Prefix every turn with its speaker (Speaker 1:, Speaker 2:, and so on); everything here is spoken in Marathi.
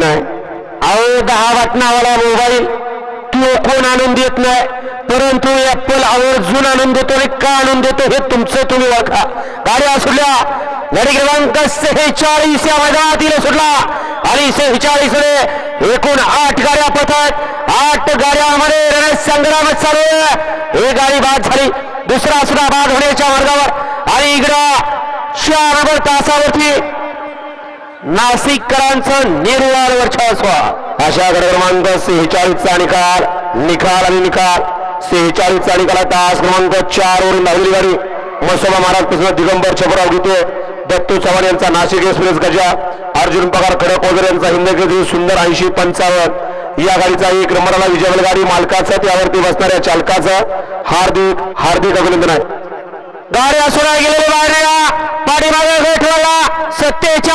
Speaker 1: नाही. अहो दहा वाटणावाला मोबाईल तो कोण आणून देत नाही? परंतु ऍपल आवर्जून आणून देतो आणि का आणून देतो हे तुमचं तुम्ही ओळखा. गाड्या असुल्या गाडी क्रमांक सेहेचाळीस या मैदानातील सुटला. आणि सेहेचाळीसमध्ये एकूण आठ गाड्या पथक. आठ गाड्यामध्ये रणसंग्राम चालू आहे. एक गाडी बाद झाली. दुसरा सुद्धा बाद होण्याच्या मार्गावर. आणि इकडं चार तासावरती नाशिककरांचं निर्वाळ वर्चस्व. अशा गड क्रमांक सेहेचाळीसचा निकाल निकाल आणि निकाल. सेहेचाळीसचा निकाल तास क्रमांक चार वरून लागली गाडी. मसोबा महाराज कृष्ण दिगंबर छपराव घेतो दत्तू चव्हाण यांचा नाशिक एक्सप्रेस गजा. अर्जुन पगार खडक यांचा हिंदकेसरी सुंदर ऐंशी पंचावन्न. या गाडीचा एक नंबरला विजयवल गाडी. मालकाचं त्यावरती बसणाऱ्या चालकाचं हार्दिक हार्दिक अभिनंदन आहे. गाड्या सोडा गेलेल्या गाड्या पाठीमागे सत्तेच्या